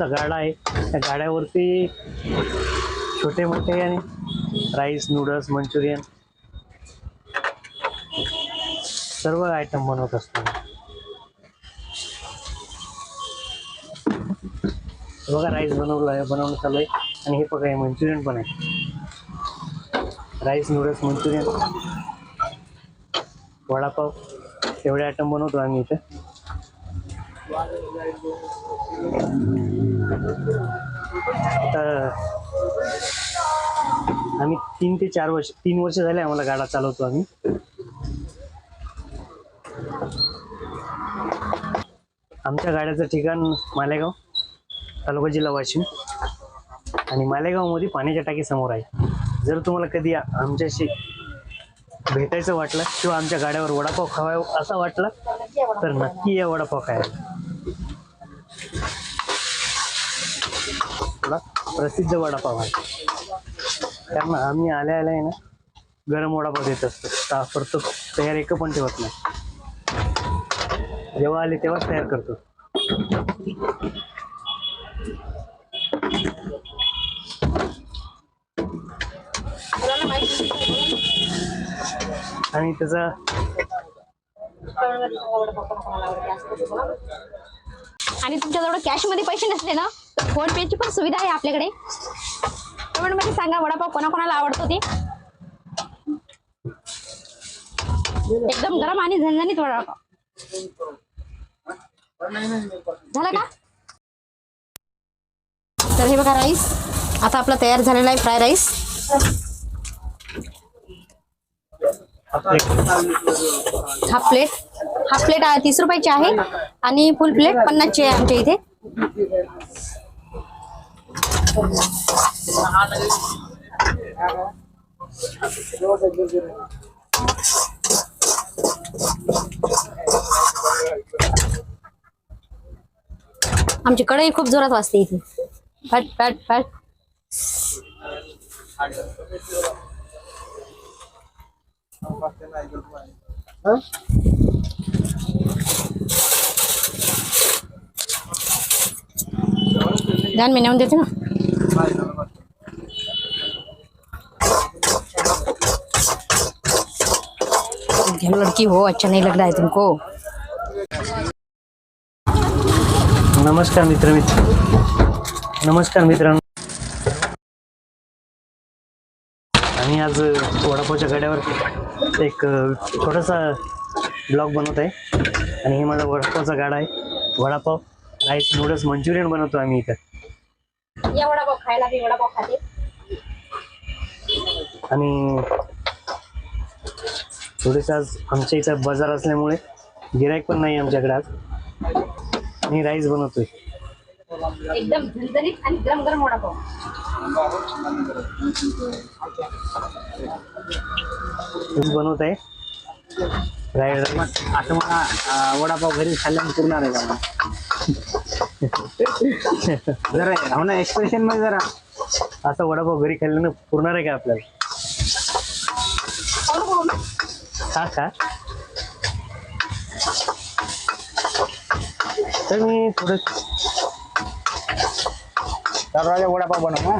गाडा आहे. त्या गाड्यावरती छोटे मोठे आणि राईस नूडल्स मंचुरियन सर्व आयटम बनवत असतो. बघा राईस बनवलं आहे बनवणं चालू आहे. आणि हे बघा हे मंचुरियन पण आहे. राईस नूडल्स मंचुरियन वडापाव एवढे आयटम बनवतो आम्ही इथे. तीन ते चार वर्ष तीन वर्ष झाले आम्हाला गाडा चालवतो आम्ही. आमच्या गाड्याचं ठिकाण मालेगाव तालुका जिल्हा वाशिम. आणि मालेगावमध्ये पाण्याच्या टाकी समोर आहे. जर तुम्हाला कधी आमच्याशी भेटायचं वाटलं किंवा आमच्या गाड्यावर वडापाव खावा असा वाटला तर नक्की या वडापाव खायला. प्रसिद्ध वडापाव आहे. त्यामुळे आम्ही आल्या आल्या ना गरम वडापाव देत असतो. ताबडतोब तयार एक पण ठेवत नाही. जेव्हा आले तेव्हाच तयार करतो. आणि त्याचा आणि तुमच्याजवळ कॅशमध्ये पैसे नसले ना फोन पे ची पण सुविधा आहे आपल्याकडे. नक्की सांगा वडापाव कोणाकोणाला आवडतो ते? एकदम गरम आणि झणझणीत वडापाव. झालं का? तर हे बघा राईस. आता आपला तयार झालेला आहे fry rice. Half plate. Half plate तीस रुपयाची आहे. आणि फुल प्लेट पन्नासची आहे आमच्या इथे. आमची कढई खूप जोरात वाजते इथे. फट फट फट ध्यान में नेऊन देते ना. लड़की हो अच्छा नहीं लग रहा है तुमको. नमस्कार मित्र मित्र नमस्कार मित्रांनो. आम्ही आज वडापावच्या गाड्यावर एक छोटासा ब्लॉग बनवत आहे. आणि हे माझा वडापावचा गाडा आहे. वडापाव राईस नूडल्स मंचुरियन बनवतो आम्ही इथं. आणि थोडेसे आज आमच्या इथं बाजार असल्यामुळे गिराईक पण नाही आमच्याकडे आज. आणि राईस बनवतोय. एकदम झणझणीत आणि गरम गरम वडापाव. हेच बनवत आहे राईस आता मला अं, वडापाव घरी खाल्ल्याने पुरणार आहे का जरा हो ना एक्सप्रेशनमध्ये जरा. असा वडापाव घरी खाल्ल्यानं पुरणार आहे का आपल्याला? खा खा तर मी थोडं तर राजा वडापाव बनव हा